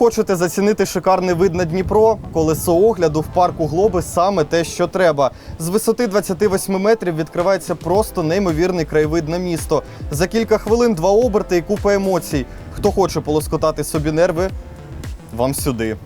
Хочете зацінити шикарний вид на Дніпро? Колесо огляду в парку Глоби саме те, що треба. З висоти 28 метрів відкривається просто неймовірний краєвид на місто. За кілька хвилин два оберти і купа емоцій. Хто хоче полоскотати собі нерви, вам сюди.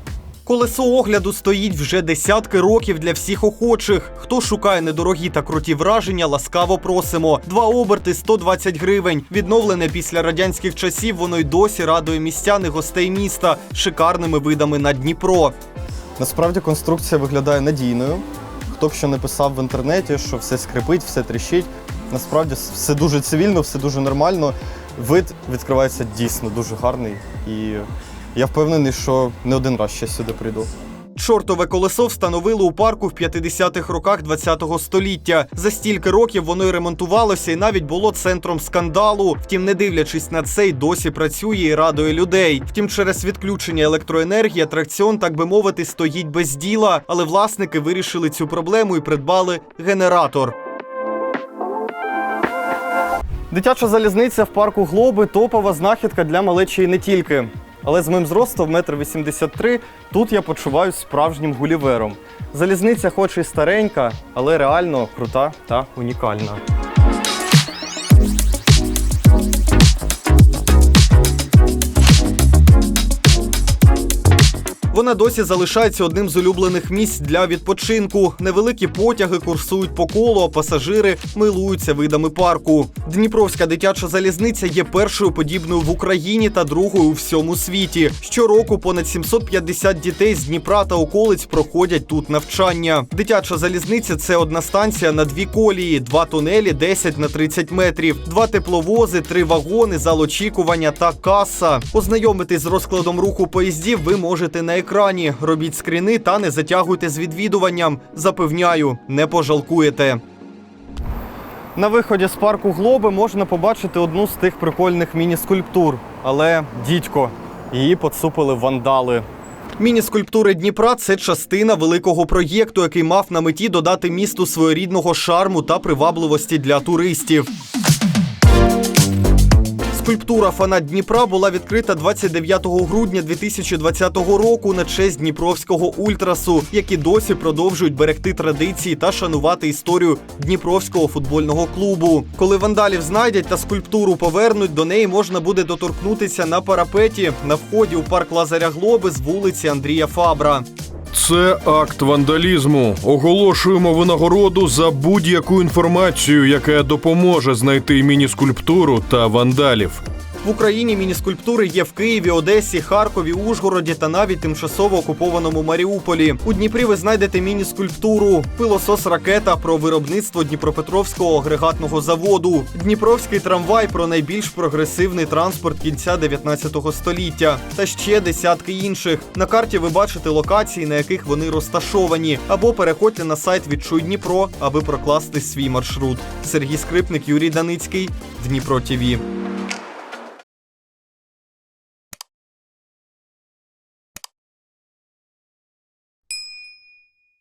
Колесо огляду стоїть вже десятки років для всіх охочих. Хто шукає недорогі та круті враження, ласкаво просимо. Два оберти 120 гривень. Відновлене після радянських часів, воно й досі радує містян і гостей міста шикарними видами на Дніпро. Насправді конструкція виглядає надійною. Хто б що не писав в інтернеті, що все скрипить, все тріщить. Насправді все дуже цивільно, все дуже нормально. Вид відкривається дійсно дуже гарний. І я впевнений, що не один раз ще сюди прийду. Чортове колесо встановили у парку в 50-х роках ХХ століття. За стільки років воно й ремонтувалося і навіть було центром скандалу. Втім, не дивлячись на це, й досі працює і радує людей. Втім, через відключення електроенергії атракціон, так би мовити, стоїть без діла. Але власники вирішили цю проблему і придбали генератор. Дитяча залізниця в парку Глоби топова знахідка для малечі і не тільки. Але з моїм зростом 1,83 м тут я почуваюся справжнім гулівером. Залізниця, хоч і старенька, але реально крута та унікальна. Вона досі залишається одним з улюблених місць для відпочинку. Невеликі потяги курсують по колу, а пасажири милуються видами парку. Дніпровська дитяча залізниця є першою подібною в Україні та другою у всьому світі. Щороку понад 750 дітей з Дніпра та околиць проходять тут навчання. Дитяча залізниця це одна станція на дві колії, два тунелі 10 на 30 метрів, два тепловози, три вагони, зал очікування та каса. Ознайомитись з розкладом руху поїздів ви можете на екрані. Робіть скріни та не затягуйте з відвідуванням. Запевняю, не пожалкуєте. На виході з парку Глоби можна побачити одну з тих прикольних міні-скульптур. Але дідько, її поцупили вандали. Міні-скульптури Дніпра це частина великого проєкту, який мав на меті додати місту своєрідного шарму та привабливості для туристів. Скульптура фанат Дніпра була відкрита 29 грудня 2020 року на честь Дніпровського ультрасу, які досі продовжують берегти традиції та шанувати історію Дніпровського футбольного клубу. Коли вандалів знайдять та скульптуру повернуть, до неї можна буде доторкнутися на парапеті на вході у парк Лазаря Глоби з вулиці Андрія Фабра. Це акт вандалізму. Оголошуємо винагороду за будь-яку інформацію, яка допоможе знайти міні-скульптуру та вандалів. В Україні міні-скульптури є в Києві, Одесі, Харкові, Ужгороді та навіть тимчасово окупованому Маріуполі. У Дніпрі ви знайдете міні-скульптуру пилосос ракета про виробництво Дніпропетровського агрегатного заводу, Дніпровський трамвай про найбільш прогресивний транспорт кінця 19 століття та ще десятки інших. На карті ви бачите локації, на яких вони розташовані, або переходьте на сайт Відчуй Дніпро, аби прокласти свій маршрут. Сергій Скрипник, Юрій Даницький, Дніпро ТІВІ.